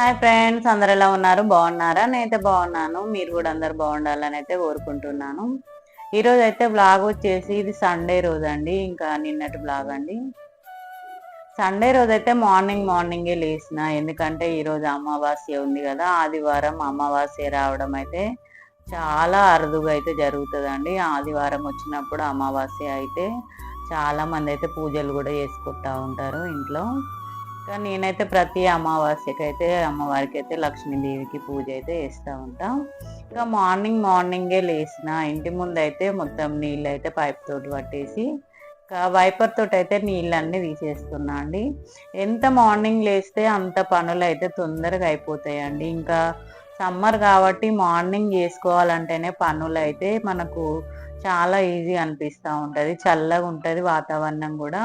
Hi friends అందరు ఎలా ఉన్నారు? బాగున్నారా? నేనైతే బాగున్నాను. మీరు కూడా అందరు బాగుండాలని అయితే కోరుకుంటున్నాను. ఈరోజు అయితే బ్లాగ్ వచ్చేసి ఇది సండే రోజు అండి ఇంకా నిన్నటి బ్లాగ్ అండి. సండే రోజు అయితే మార్నింగ్ మార్నింగే లేచిన. ఎందుకంటే ఈరోజు అమావాస్య ఉంది కదా. ఆదివారం అమావాస్య రావడం అయితే చాలా అరుదుగా అయితే జరుగుతుందండి. ఆదివారం వచ్చినప్పుడు అమావాస్య అయితే చాలా మంది అయితే పూజలు కూడా చేసుకుంటా ఉంటారు ఇంట్లో. కానీ నేనైతే ప్రతి అమావాస్యకి అయితే అమ్మవారికి అయితే లక్ష్మీదేవికి పూజ అయితే చేస్తూ ఉంటాం. ఇంకా మార్నింగ్ మార్నింగే లేచిన ఇంటి ముందు అయితే మొత్తం నీళ్ళు అయితే పైప్ తోటి పట్టేసి ఇంకా వైపర్ తోటి అయితే నీళ్ళన్నీ తీసేస్తున్నా అండి. ఎంత మార్నింగ్ లేస్తే అంత పనులు అయితే తొందరగా అయిపోతాయండి. ఇంకా సమ్మర్ కాబట్టి మార్నింగ్ చేసుకోవాలంటేనే పనులు అయితే మనకు చాలా ఈజీ అనిపిస్తూ ఉంటుంది. చల్లగా ఉంటుంది వాతావరణం కూడా.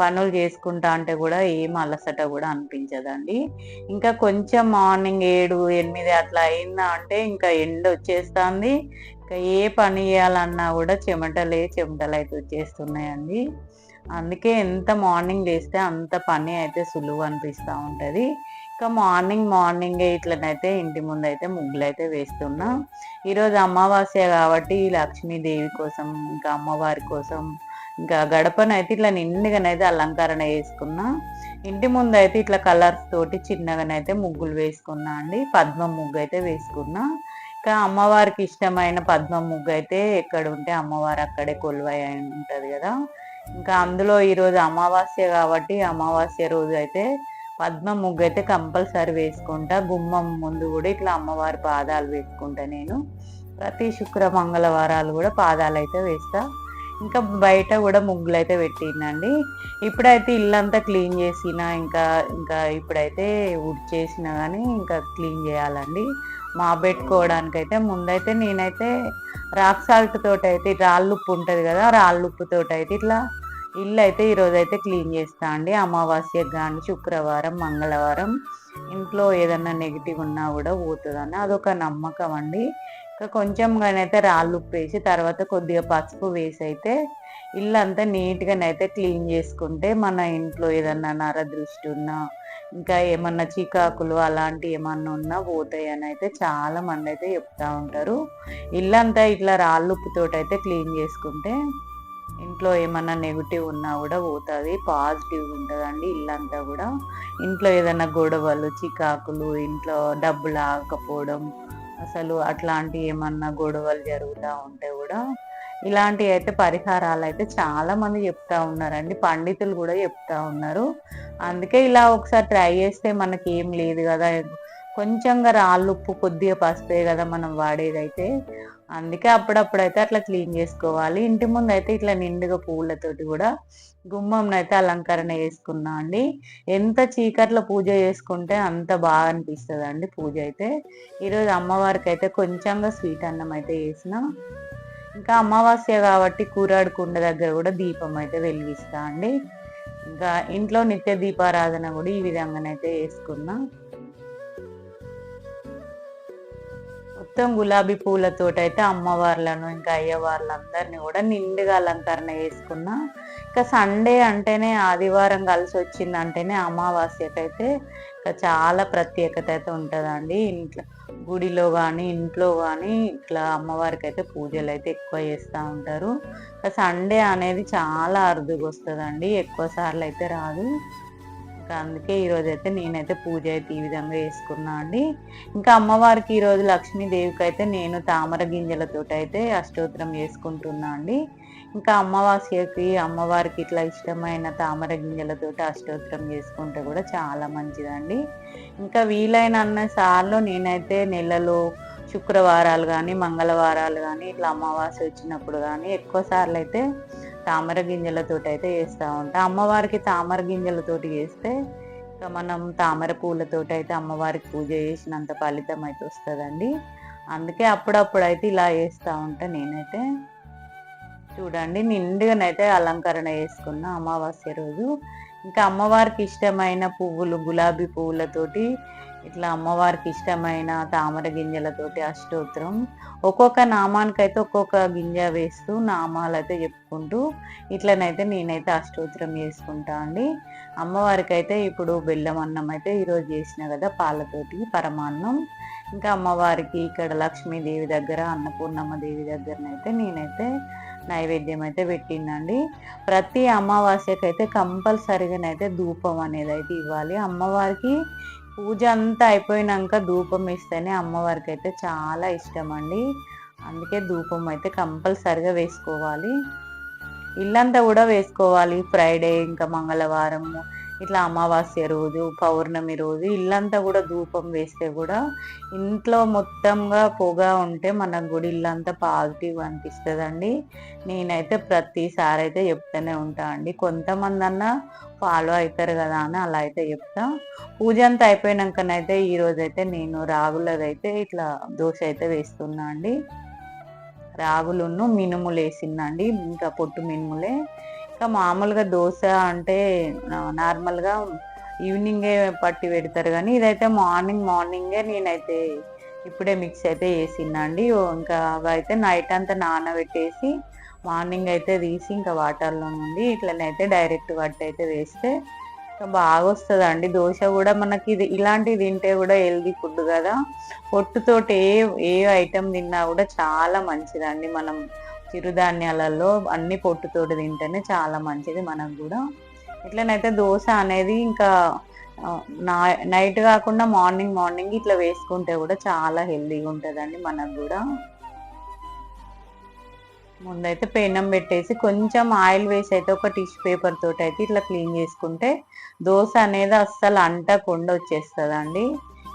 పనులు చేసుకుంటా అంటే కూడా ఏం అలసట కూడా అనిపించదండి. ఇంకా కొంచెం మార్నింగ్ ఏడు ఎనిమిది అట్లా అయిందా అంటే ఇంకా ఎండ వచ్చేస్తుంది. ఇంకా ఏ పని చేయాలన్నా కూడా చెమటలే చెమటలు అయితే వచ్చేస్తున్నాయండి. అందుకే ఎంత మార్నింగ్ లేస్తే అంత పని అయితే సులువు అనిపిస్తూ ఉంటుంది. ఇంకా మార్నింగ్ మార్నింగే ఇట్లనైతే ఇంటి ముందు అయితే ముగ్గులు అయితే వేస్తున్నా. ఈరోజు అమావాస్య కాబట్టి లక్ష్మీదేవి కోసం ఇంకా అమ్మవారి కోసం ఇంకా గడపనైతే ఇట్లా నిండుగానైతే అలంకరణ చేసుకున్నా. ఇంటి ముందు అయితే ఇట్లా కలర్స్ తోటి చిన్నగానైతే ముగ్గులు వేసుకున్నా అండి. పద్మ ముగ్గు అయితే వేసుకున్నా. ఇంకా అమ్మవారికి ఇష్టమైన పద్మ ముగ్గు అయితే ఎక్కడ ఉంటే అమ్మవారు అక్కడే కొలువై ఉంటుంది కదా. ఇంకా అందులో ఈరోజు అమావాస్య కాబట్టి అమావాస్య రోజు అయితే పద్మ ముగ్గు అయితే కంపల్సరీ వేసుకుంటా. గుమ్మం ముందు కూడా ఇట్లా అమ్మవారి పాదాలు వేసుకుంటా నేను. ప్రతి శుక్ర మంగళవారాలు కూడా పాదాలు అయితే వేస్తా. ఇంకా బయట కూడా ముగ్గులు అయితే పెట్టిందండి ఇప్పుడైతే ఇల్లంతా క్లీన్ చేసిన ఇంకా ఇంకా ఇప్పుడైతే వుడ్ చేసినా కానీ ఇంకా క్లీన్ చేయాలండి. మా పెట్టుకోవడానికైతే ముందైతే నేనైతే రాక్ సాల్ట్ తోటి అయితే రాళ్ళుప్పు ఉంటుంది కదా రాళ్ళుప్పు తోటి అయితే ఇట్లా ఇల్లు అయితే ఈరోజు అయితే క్లీన్ చేస్తా అండి. అమావాస్యకు కానీ శుక్రవారం మంగళవారం. ఇంట్లో ఏదన్నా నెగిటివ్ ఉన్నా కూడా పోతుందని అదొక నమ్మకం అండి. ఇంకా కొంచెం కానీ అయితే రాళ్ళు ఉప్పు వేసి తర్వాత కొద్దిగా పసుపు వేసి అయితే ఇల్లు అంతా నీట్గానైతే క్లీన్ చేసుకుంటే మన ఇంట్లో ఏదన్నా నర దృష్టి ఉన్నా ఇంకా ఏమన్నా చికాకులు అలాంటివి ఏమన్నా ఉన్నా పోతాయి అని అయితే చాలా మంది అయితే చెప్తా ఉంటారు. ఇల్లంతా ఇట్లా రాళ్ళు ఉప్పుతోటి అయితే క్లీన్ చేసుకుంటే ఇంట్లో ఏమన్నా నెగిటివ్ ఉన్నా కూడా పోతుంది పాజిటివ్ ఉంటుందండి ఇల్లంతా కూడా. ఇంట్లో ఏదైనా గొడవలు చికాకులు ఇంట్లో డబ్బులు ఆగకపోవడం అసలు అట్లాంటి ఏమన్నా గొడవలు జరుగుతూ ఉంటే కూడా ఇలాంటివి అయితే పరిహారాలు అయితే చాలా మంది చెప్తా ఉన్నారండి. పండితులు కూడా చెప్తా ఉన్నారు. అందుకే ఇలా ఒకసారి ట్రై చేస్తే మనకి ఏం లేదు కదా. కొంచెంగా రాళ్ళు ఉప్పు కొద్దిగా పసుపే కదా మనం వాడేదైతే. అందుకే అప్పుడప్పుడైతే అట్లా క్లీన్ చేసుకోవాలి. ఇంటి ముందు అయితే ఇట్లా నిండుగా పూలతోటి కూడా గుమ్మం అయితే అలంకరణ చేసుకున్నా అండి. ఎంత చీకట్లో పూజ చేసుకుంటే అంత బాగా అనిపిస్తుంది అండి పూజ అయితే. ఈరోజు అమ్మవారికి అయితే కొంచెంగా స్వీట్ అన్నం అయితే వేసిన ఇంకా అమావాస్య కాబట్టి కూరాడు కుండ దగ్గర కూడా దీపం అయితే వెలిగిస్తా అండి. ఇంకా ఇంట్లో నిత్య దీపారాధన కూడా ఈ విధంగానైతే వేసుకున్నా మొత్తం గులాబీ పూలతోటి అయితే అమ్మవార్లను ఇంకా అయ్యవార్లందరినీ కూడా నిండుగా అలంకరణ చేసుకున్నా. ఇంకా సండే అంటేనే ఆదివారం కలిసి వచ్చింది అంటేనే అమావాస్యకైతే ఇంకా చాలా ప్రత్యేకత అయితే ఉంటుందండి. ఇంట్లో గుడిలో కానీ ఇంట్లో కానీ ఇట్లా అమ్మవారికి అయితే పూజలు అయితే ఎక్కువ చేస్తూ ఉంటారు. ఇంకా సండే అనేది చాలా అరుదుగా వస్తుందండి ఎక్కువ సార్లు అయితే రాదు. ఇంకా అందుకే ఈరోజు అయితే నేనైతే పూజ అయితే ఈ విధంగా వేసుకున్నా అండి. ఇంకా అమ్మవారికి ఈరోజు లక్ష్మీదేవికి అయితే నేను తామర గింజలతో అయితే అష్టోత్తరం వేసుకుంటున్నా అండి. ఇంకా అమ్మవాస్యకి అమ్మవారికి ఇట్లా ఇష్టమైన తామర గింజలతో అష్టోత్తరం చేసుకుంటే కూడా చాలా మంచిదండి. ఇంకా వీలైన సార్లు నేనైతే నెలలో శుక్రవారాలు కానీ మంగళవారాలు కానీ ఇట్లా అమావాస్య వచ్చినప్పుడు కానీ ఎక్కువ సార్లు అయితే తామర గింజలతోటి అయితే వేస్తూ ఉంటాం. అమ్మవారికి తామర గింజలతోటి వేస్తే ఇంకా మనం తామర పూలతోటి అయితే అమ్మవారికి పూజ చేసినంత ఫలితం అయితే వస్తుందండి. అందుకే అప్పుడప్పుడు అయితే ఇలా వేస్తూ ఉంటా నేనైతే. చూడండి నిండుగానైతే అలంకరణ చేసుకున్న అమావాస్య రోజు. ఇంకా అమ్మవారికి ఇష్టమైన పువ్వులు గులాబీ పువ్వులతోటి ఇట్లా అమ్మవారికి ఇష్టమైన తామర గింజలతోటి అష్టోత్తరం. ఒక్కొక్క నామానికైతే ఒక్కొక్క గింజ వేస్తూ నామాలు అయితే చెప్పుకుంటూ ఇట్లనైతే నేనైతే అష్టోత్తరం చేసుకుంటా అండి. అమ్మవారికి అయితే ఇప్పుడు బెల్లం అన్నం అయితే ఈరోజు చేసిన కదా పాలతోటి పరమాన్నం. ఇంకా అమ్మవారికి ఇక్కడ లక్ష్మీదేవి దగ్గర అన్నపూర్ణమ్మ దేవి దగ్గరనైతే నేనైతే నైవేద్యం అయితే పెట్టిందండి ప్రతి అమావాస్యకైతే అయితే కంపల్సరీగానైతే ధూపం అనేది అయితే ఇవ్వాలి. అమ్మవారికి పూజ అంతా అయిపోయినాక ధూపం ఇస్తేనే అమ్మవారికి అయితే చాలా ఇష్టం అండి అందుకే ధూపం అయితే కంపల్సరిగా వేసుకోవాలి. ఇల్లంతా కూడా వేసుకోవాలి. ఫ్రైడే ఇంకా మంగళవారము ఇట్లా అమావాస్య రోజు పౌర్ణమి రోజు ఇల్లంతా కూడా ధూపం వేస్తే కూడా ఇంట్లో మొత్తంగా పొగ ఉంటే మనకు కూడా ఇల్లంతా పాజిటివ్ అనిపిస్తుందండి. నేనైతే ప్రతిసారి అయితే చెప్తూనే ఉంటా అండి. కొంతమంది అన్న ఫాలో అవుతారు కదా అని అలా అయితే చెప్తా. పూజ అంతా అయిపోయినాకనైతే ఈరోజు అయితే నేను రాగులదైతే ఇట్లా దోశ అయితే వేస్తున్నా అండి. రాగులును మినుములు వేసిందండి ఇంకా పొట్టు మినుములే. ఇంకా మామూలుగా దోశ అంటే నార్మల్గా ఈవినింగే పట్టి పెడతారు. కానీ ఇదైతే మార్నింగ్ మార్నింగే నేనైతే ఇప్పుడే మిక్స్ అయితే వేసినా అండి. ఇంకా అవైతే నైట్ అంతా నానబెట్టేసి మార్నింగ్ అయితే తీసి ఇంకా వాటర్లో నుండి ఇట్లనైతే డైరెక్ట్ వట్టి అయితే వేస్తే బాగా వస్తుందండి దోశ కూడా మనకి ఇది ఇలాంటివి తింటే కూడా హెల్దీ ఫుడ్ కదా. పొట్టుతోటి ఏ ఏ ఐటెం తిన్నా కూడా చాలా మంచిదండి. మనం చిరుధాన్యాలలో అన్ని పొట్టుతోటి తింటేనే చాలా మంచిది మనకు కూడా. ఇట్లనైతే దోశ అనేది ఇంకా నైట్ కాకుండా మార్నింగ్ మార్నింగ్ ఇట్లా వేసుకుంటే కూడా చాలా హెల్దీగా ఉంటుందండి మనకు కూడా. ముందైతే పెనం పెట్టేసి కొంచెం ఆయిల్ వేసి అయితే ఒక టిష్యూ పేపర్ తోటి అయితే ఇట్లా క్లీన్ చేసుకుంటే దోశ అనేది అస్సలు అంటకుండా వచ్చేస్తుందండి.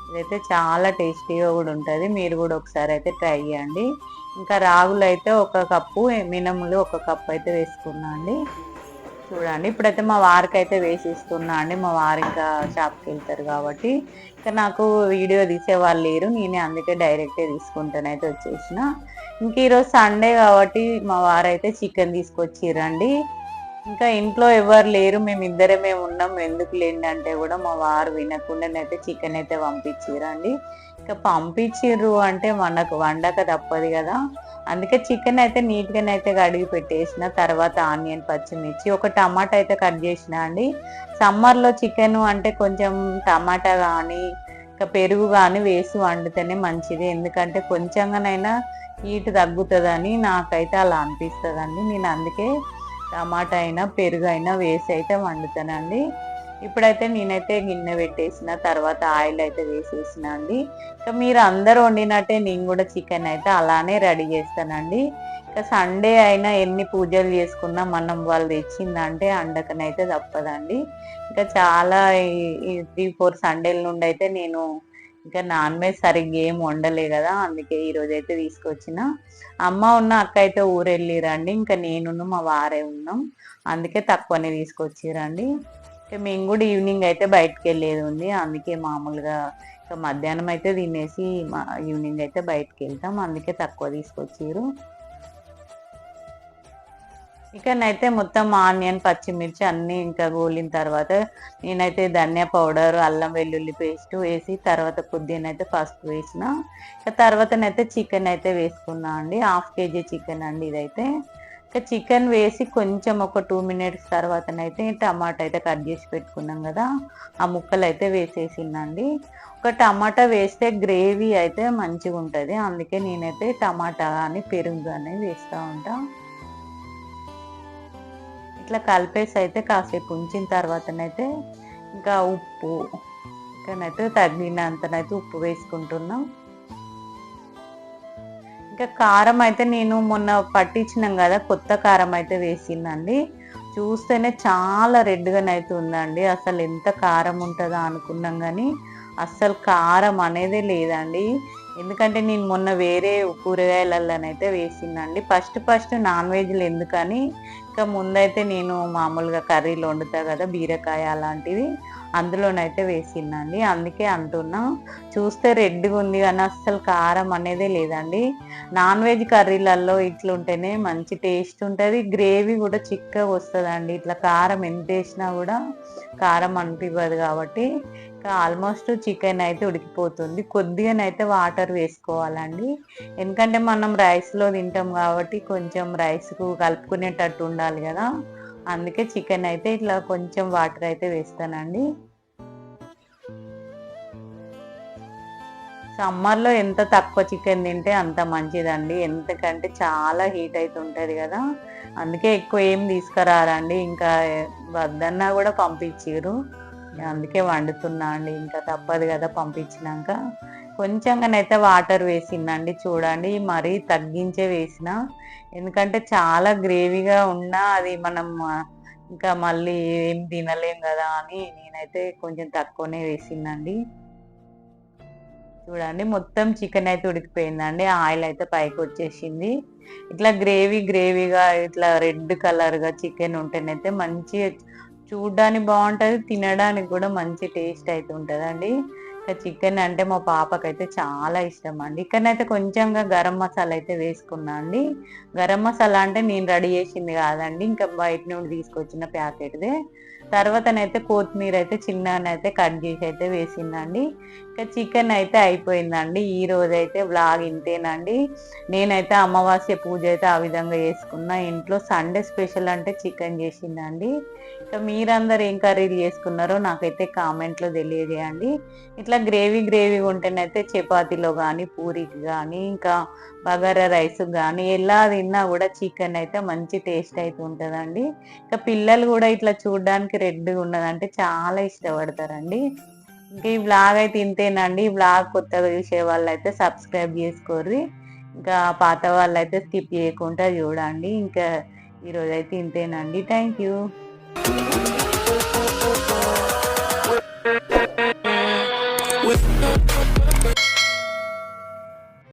ఇదైతే చాలా టేస్టీగా కూడా ఉంటుంది. మీరు కూడా ఒకసారి అయితే ట్రై చేయండి. ఇంకా రాగులు అయితే ఒక కప్పు మినములు ఒక కప్పు అయితే వేసుకున్నా అండి. చూడండి ఇప్పుడైతే మా వారికి అయితే వేసిస్తున్నా అండి. మా వారు ఇంకా షాప్కి వెళ్తారు కాబట్టి. ఇంకా నాకు వీడియో తీసే వాళ్ళు లేరు. నేనే అందుకే డైరెక్టే తీసుకుంటానైతే వచ్చేసిన. ఇంక ఈరోజు సండే కాబట్టి మా వారైతే చికెన్ తీసుకొచ్చిరండి. ఇంకా ఇంట్లో ఎవరు లేరు మేము ఇద్దరమే ఉన్నాం. ఎందుకు లేండి అంటే కూడా మా వారు వినకుండానైతే చికెన్ అయితే పంపించిరండి ఇంకా పంపించిర్రు అంటే మనకు వండక తప్పదు కదా. అందుకే చికెన్ అయితే నీట్గానే అయితే కడిగి పెట్టేసిన తర్వాత ఆనియన్ పచ్చిమిర్చి ఒక టమాటా అయితే కట్ చేసిన అండి. సమ్మర్లో చికెన్ అంటే కొంచెం టమాటా కానీ ఇంకా పెరుగు కానీ వేసి వండితేనే మంచిది. ఎందుకంటే కొంచెంగానైనా హీట్ తగ్గుతుందని నాకైతే అలా అనిపిస్తుందండి. నేను అందుకే టమాటా అయినా పెరుగు అయినా వేసి అయితే వండుతానండి ఇప్పుడైతే నేనైతే గిన్నె పెట్టేసిన తర్వాత ఆయిల్ అయితే వేసేసిన అండి ఇంకా మీరు అందరు వండినట్టే నేను కూడా చికెన్ అయితే అలానే రెడీ చేస్తానండి ఇంకా సండే అయినా ఎన్ని పూజలు చేసుకున్నా మనం వాళ్ళు తెచ్చిందంటే అండకనైతే తప్పదండి ఇంకా చాలా ఈ త్రీ ఫోర్ సండేల నుండి అయితే నేను ఇంకా నాన్ వెజ్ సరిగ్గా ఏం వండలే కదా అందుకే ఈరోజు అయితే తీసుకొచ్చిన. అమ్మ ఉన్న అక్క అయితే ఊరెళ్ళిరండి ఇంకా నేను మా వారే ఉన్నాం. అందుకే తక్కువనే తీసుకొచ్చిరండి. మేము కూడా ఈవినింగ్ అయితే బయటకు వెళ్ళేది ఉంది అందుకే మామూలుగా ఇంకా మధ్యాహ్నం అయితే తినేసి ఈవినింగ్ అయితే బయటకు వెళ్తాం అందుకే తక్కువ తీసుకొచ్చారు ఇకనైతే మొత్తం ఆనియన్ పచ్చిమిర్చి అన్నీ ఇంకా గోలిన తర్వాత నేనైతే ధనియా పౌడర్ అల్లం వెల్లుల్లి పేస్ట్ వేసి తర్వాత పుదీనా అయితే పసుపు వేసిన. తర్వాతనైతే చికెన్ అయితే వేసుకున్నా అండి. హాఫ్ కేజీ చికెన్ అండి ఇదైతే. ఇంకా చికెన్ వేసి కొంచెం ఒక టూ మినిట్స్ తర్వాతనైతే టమాటా అయితే కట్ చేసి పెట్టుకున్నాం కదా ఆ ముక్కలు అయితే వేసేసిందండి ఒక టమాటా వేస్తే గ్రేవీ అయితే మంచిగా ఉంటుంది అందుకే నేనైతే టమాటా కానీ పెరుగు కానీ వేస్తూ ఉంటాను ఇట్లా కలిపేసి అయితే కాసేపు ఉంచిన తర్వాతనైతే ఇంకా ఉప్పు. ఇకనైతే తగినంతనైతే ఉప్పు వేసుకుంటున్నాం. ఇంకా కారం అయితే నేను మొన్న పట్టించినాం కదా కొత్త కారం అయితే వేసిందండి. చూస్తేనే చాలా రెడ్గానైతే ఉందండి. అసలు ఎంత కారం ఉంటుందో అనుకున్నాం కానీ అస్సలు కారం అనేదే లేదండి. ఎందుకంటే నేను మొన్న వేరే కూరగాయలలోనైతే వేసిందండి ఫస్ట్ ఫస్ట్ నాన్ వెజ్లు ఎందుకని? ఇంకా ముందైతే నేను మామూలుగా కర్రీలు వండుతా కదా బీరకాయ అలాంటివి అందులోనైతే వేసిందండి అందుకే అంటున్నా చూస్తే రెడ్గా ఉంది కానీ అస్సలు కారం అనేదే లేదండి. నాన్ వెజ్ కర్రీలలో ఇట్లుంటేనే మంచి టేస్ట్ ఉంటుంది. గ్రేవీ కూడా చిక్కగా వస్తుందండి. ఇట్లా కారం ఎంత వేసినా కూడా కారం అనిపివ్వదు కాబట్టి ఆల్మోస్ట్ చికెన్ అయితే ఉడికిపోతుంది. కొద్దిగానైతే వాటర్ వేసుకోవాలండి. ఎందుకంటే మనం రైస్లో తింటాం కాబట్టి కొంచెం రైస్కు కలుపుకునేటట్టు ఉండాలి కదా. అందుకే చికెన్ అయితే ఇట్లా కొంచెం వాటర్ అయితే వేస్తానండి. సమ్మర్లో ఎంత తక్కువ చికెన్ తింటే అంత మంచిదండి. ఎందుకంటే చాలా హీట్ అయితే ఉంటుంది కదా. అందుకే ఎక్కువ ఏం తీసుకురారండి. ఇంకా వద్దన్నా కూడా పంపించారు అందుకే వండుతున్నా అండి. ఇంకా తప్పదు కదా పంపించినాక. కొంచెంగానైతే వాటర్ వేసిందండి చూడండి. మరీ తగ్గించే వేసిన. ఎందుకంటే చాలా గ్రేవీగా ఉన్నా అది మనం ఇంకా మళ్ళీ ఏం తినలేం కదా అని నేనైతే కొంచెం తక్కువనే వేసిందండి చూడండి మొత్తం చికెన్ అయితే ఉడికిపోయిందండి. ఆయిల్ అయితే పైకి వచ్చేసింది. ఇట్లా గ్రేవీ గ్రేవీగా ఇట్లా రెడ్ కలర్గా చికెన్ ఉంటేనైతే మంచి చూడ్డానికి బాగుంటుంది తినడానికి కూడా మంచి టేస్ట్ అయితే ఉంటుందండి. ఇంకా చికెన్ అంటే మా పాపకైతే చాలా ఇష్టం అండి ఇక్కడనైతే కొంచెంగా గరం మసాలా అయితే వేసుకున్నా అండి. గరం మసాలా అంటే నేను రెడీ చేసింది కాదండి. ఇంకా బయట నుండి తీసుకొచ్చిన ప్యాకెట్దే. తర్వాతనైతే కొత్తిమీర అయితే చిన్ననైతే కట్ చేసి అయితే వేసిందండి. ఇంకా చికెన్ అయితే అయిపోయిందండి. ఈ రోజు అయితే బ్లాగ్ ఇంతేనండి. నేనైతే అమావాస్య పూజ అయితే ఆ విధంగా చేసుకున్నా. ఇంట్లో సండే స్పెషల్ అంటే చికెన్ చేసిందండి. ఇంకా మీరందరూ ఏం కర్రీలు చేసుకున్నారో నాకైతే కామెంట్లో తెలియజేయండి. ఇట్లా గ్రేవీ గ్రేవీ ఉంటేనైతే చపాతీలో కానీ పూరికి కానీ ఇంకా బగారా రైస్ కానీ ఎలా తిన్నా కూడా చికెన్ అయితే మంచి టేస్ట్ అయితే ఉంటుందండి. ఇంకా పిల్లలు కూడా ఇట్లా చూడడానికి రెడ్గా ఉన్నదంటే చాలా ఇష్టపడతారండి. ఇంకా ఈ బ్లాగ్ అయితే ఇంతేనండి. ఈ బ్లాగ్ కొత్తగా చూసే వాళ్ళు అయితే సబ్స్క్రైబ్ చేసుకోర్రి. ఇంకా పాత వాళ్ళు అయితే స్కిప్ చేయకుండా చూడండి. ఇంకా ఈరోజు అయితే ఇంతేనండి. Thank you